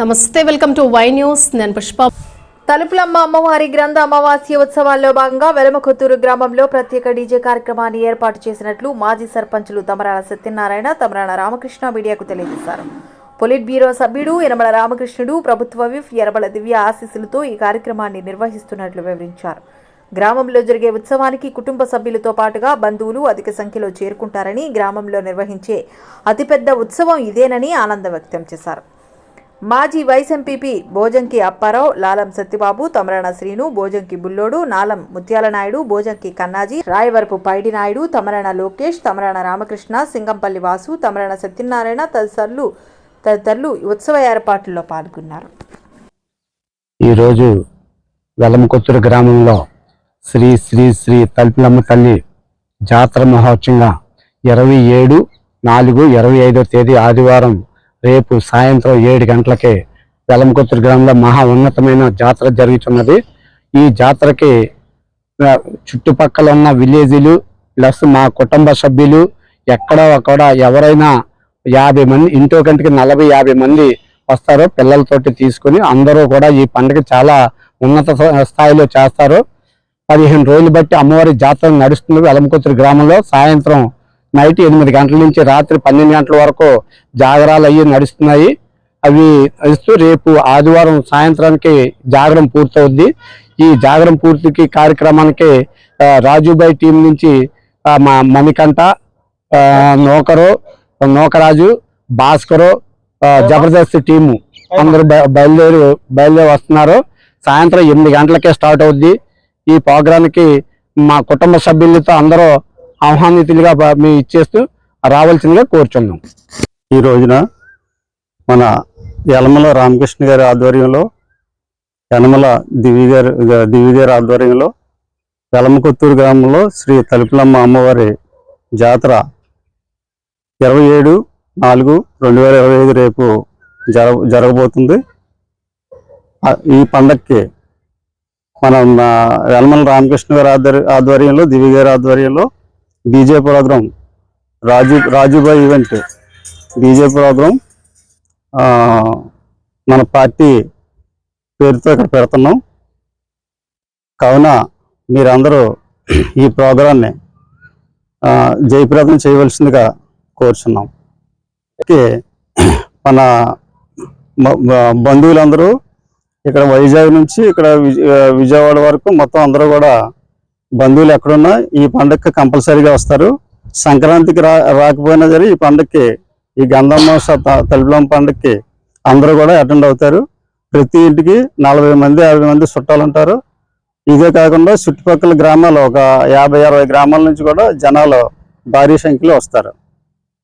నమస్తే welcome to Y news. నేను పుష్ప. తలుపులమ్మ అమ్మవారి గ్రంథ అమావాస్య ఉత్సవాల్లో భాగంగా వెలమకొత్తూరు గ్రామంలో ప్రత్యేక డీజే కార్యక్రమాన్ని ఏర్పాటు చేసినట్లు మాజీ సర్పంచులు తమరాల సత్యనారాయణ తమరాల రామకృష్ణ మీడియాకు తెలియజేశారు. పొలిట్ బ్యూరో సభ్యుడు యనమల రామకృష్ణుడు ప్రభుత్వ విఫ్ ఎరబల దివ్య ఆశీస్సులతో ఈ కార్యక్రమాన్ని నిర్వహిస్తున్నట్లు వివరించారు. గ్రామంలో జరిగే ఉత్సవానికి కుటుంబ సభ్యులతో పాటుగా బంధువులు అధిక సంఖ్యలో చేరుకుంటారని గ్రామంలో నిర్వహించే అతిపెద్ద ఉత్సవం ఇదేనని ఆనందం వ్యక్తం చేశారు. మాజీ వైస్ ఎంపీపీ భోజంకి అప్పారావు లాలం సత్యబాబు తమరాణ శ్రీను భోజంకి బుల్లోడు నాలం ముత్యాల నాయుడు భోజంకి కన్నాజీ రాయవరపు పైడి నాయుడు తమరాణ లోకేష్ తమరాణ రామకృష్ణ సింగంపల్లి వాసు తమరాణ సత్యనారాయణ తదితరులు తదితరులు ఈ ఉత్సవ ఏర్పాట్లలో పాల్గొన్నారు. ఈరోజు వెలమకొత్తూరు గ్రామంలో శ్రీ శ్రీ శ్రీ తల్పిలమ్మ తల్లి జాతర మహోత్సవంగా ఇరవై ఏడు నాలుగు ఇరవై ఐదో తేదీ ఆదివారం రేపు సాయంత్రం ఏడు గంటలకే వెలంకొత్తూరు గ్రామంలో మహా ఉన్నతమైన జాతర జరుగుతున్నది. ఈ జాతరకి చుట్టుపక్కల ఉన్న విలేజీలు ప్లస్ మా కుటుంబ సభ్యులు ఎక్కడ అక్కడ ఎవరైనా యాభై మంది ఇంటో కంటికి నలభై యాభై మంది వస్తారు పిల్లలతోటి తీసుకుని. అందరూ కూడా ఈ పండుగ చాలా ఉన్నత స్థాయిలో చేస్తారు. పదిహేను రోజులు బట్టి అమ్మవారి జాతర నడుస్తుంది వెలంకొత్తూరు గ్రామంలో. సాయంత్రం నైట్ ఎనిమిది గంటల నుంచి రాత్రి పన్నెండు గంటల వరకు జాగరాలు అయ్యి నడుస్తున్నాయి. అవి నడుస్తూ రేపు ఆదివారం సాయంత్రానికి జాగరం పూర్తవుద్ది. ఈ జాగరం పూర్తికి కార్యక్రమానికి రాజుబాయ్ టీం నుంచి మా మణికంఠ నోకరు నోకరాజు భాస్కరు జబర్దస్త్ టీము అందరూ బయలుదేరి బయలుదేరి వస్తున్నారు. సాయంత్రం ఎనిమిది గంటలకే స్టార్ట్ అవుద్ది. ఈ ప్రోగ్రాంకి మా కుటుంబ సభ్యులతో అందరూ ఆహ్వానితులుగా బ- మీ ఇచ్చేస్తూ రావాల్సిందిగా కోరుచున్నాం. ఈ రోజున మన యలమల రామకృష్ణ గారి ఆధ్వర్యంలో యనమల దివి గారు దివి గారి ఆధ్వర్యంలో యలమకొత్తూరు గ్రామంలో శ్రీ తలుపులమ్మ అమ్మవారి జాతర ఇరవై ఏడు నాలుగు రెండు వేల ఇరవై ఐదు రేపు జర జరగబోతుంది. ఈ పండక్కి మనం యలమల రామకృష్ణ గారి ఆధ్వర్యంలో దివి గారి ఆధ్వర్యంలో DJ program Raju Rajubhai event. DJ program మన పార్టీ పేరుతో ఇక్కడ పెడుతున్నాం. కావున మీరందరూ ఈ ప్రోగ్రాన్ని జయప్రదం చేయవలసిందిగా కోరుచున్నాం. అయితే మన బంధువులందరూ ఇక్కడ వైజాగ్ నుంచి ఇక్కడ విజయవాడ వరకు మొత్తం అందరూ కూడా బంధువులు ఎక్కడున్నా ఈ పండుగకి కంపల్సరీగా వస్తారు. సంక్రాంతికి రా రాకపోయినా సరే ఈ పండుగకి ఈ గంధమ్మ తలిపిలం పండుగకి అందరూ కూడా అటెండ్ అవుతారు. ప్రతి ఇంటికి నలభై మంది యాభై మంది చుట్టాలు ఉంటారు. ఇదే కాకుండా చుట్టుపక్కల గ్రామాలు ఒక యాభై అరవై గ్రామాల నుంచి కూడా జనాలు భారీ సంఖ్యలో వస్తారు.